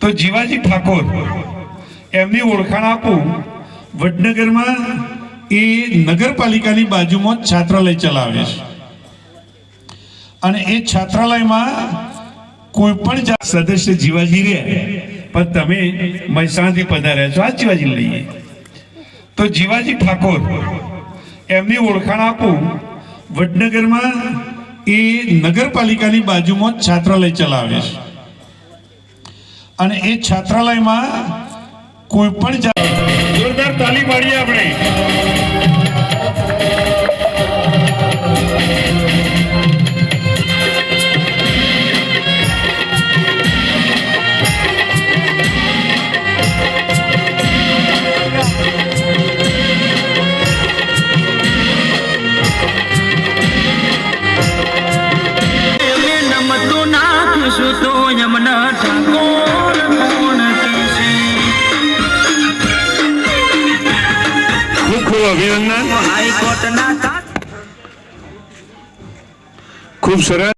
તો જીવાજી ઠાકોર, એમની ઓળખાણ આપું. વડનગરમાં એ નગરપાલિકાની બાજુમાં છાત્રાલય ચલાવે છે. અને એ છાત્રાલયમાં કોઈ પણ સદસ્ય જીવાજી રહે, પણ તમે મહેસાણાથી પધાર્યા છો, આ જીવાજી લઈએ. તો જીવાજી ઠાકોર, એમની ઓળખાણ આપું. વડનગરમાં એ નગરપાલિકાની બાજુમાં છાત્રાલય ચલાવે છે. અને એ છાત્રાલયમાં કોઈ પણ જોરદાર તાલી પાડીએ આપણે. ખૂબ ખૂબ અભિનંદન હાઈકોર્ટના તા ખૂબ સરસ